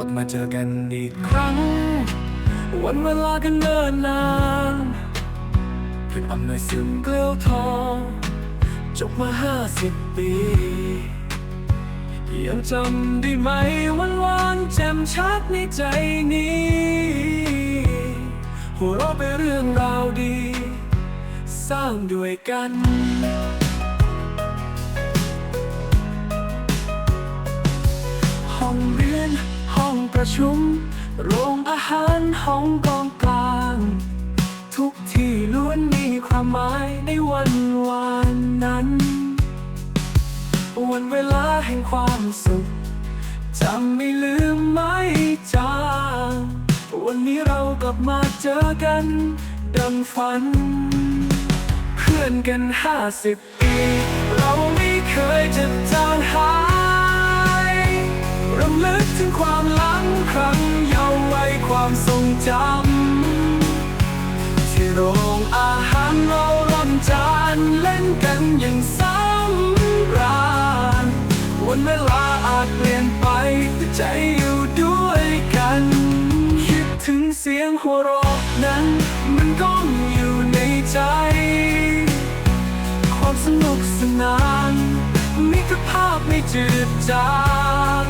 ลับมาเจอกันอีกครั้ง วันเวลากันเนิ่นนานเพื่ออำนวยซึ่งเกลียวทองจบมาห้าสิบปียังจำได้ไหมวันวานแจ่มชัดในใจนี้ หัวเราะไปเรื่องราวดี สร้างด้วยกัน ชุม โรงอาหารห้องกองกลาง ทุกที่ล้วนมีความหมายในวันวานนั้น วันเวลาแห่งความสุขจำไม่ลืมไม่จางวันนี้เรากลับมาเจอกัน ดังฝัน เพื่อนกันห้าสิบปี เราไม่เคยจะจางหาย รำลึกถึงความหลังครั้งเยาว์วัยความทรงจำที่โรงอาหารเราร่อนจานเล่นกันอย่างสำราญวันเวลาอาจเปลี่ยนไปแต่ใจอยู่ด้วยกัน คิดถึงเสียงหัวเราะนั้น มันก้องอยู่ในใจ ความสนุกสนานมิตรภาพไม่จืดจาง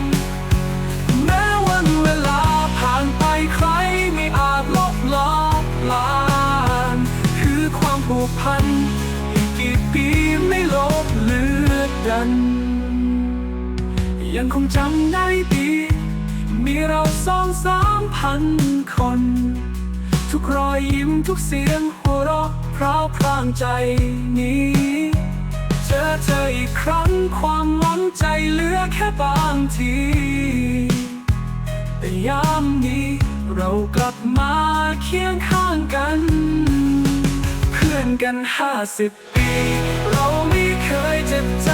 ดัน ยังคงจำได้ดี มีเราสองสามพันคน ทุกรอยยิ้มทุกเสียงหัวเราะพราวพรางใจนี้ เจอเธออีกครั้งความหวังใจเหลือแค่บางทีแต่ยามนี้เรากลับมาเคียงข้างกัน เพื่อนกันห้าสิบปี เราไม่เคยเจ็บใจ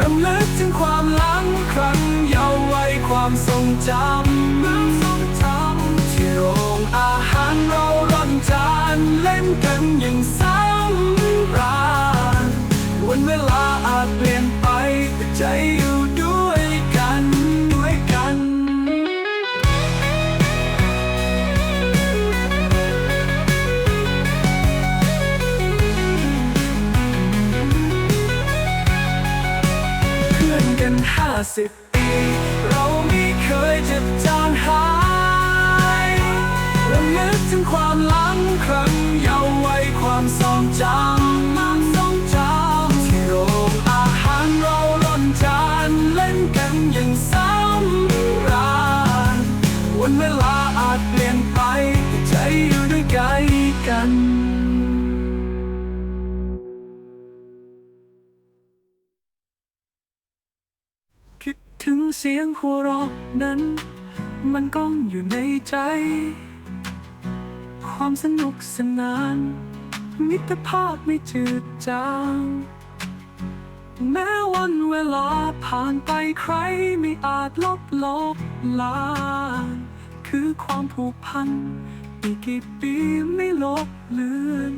รำลึกถึงความหลังครั้งเยาว์วัยความทรงจำความทรงจำที่โรงอาหารเราร่อนจานเล่นกันอย่างสำราญวันเวลาอาจเปลี่ยนไปแต่ใจอยู่ สิบปี เราไม่เคยจ็บจางหายรำลึกถึงความหลังครั้งเยาว์วัยความทรงจำความทรงจำที่โรงอาหารเราร่อนจานเล่นกันอย่างสำราญวันเวลาอาจเปลี่ยนไปใจอยู่ด้วยกัน เสียงหัวเราะนั้น มันก้องอยู่ในใจ ความสนุกสนาน มิตรภาพไม่จืดจาง แม้วันเวลาผ่านไปใครไม่อาจลบลบลานคือความผูกพัน อีกกี่ปีไม่ลบเลือน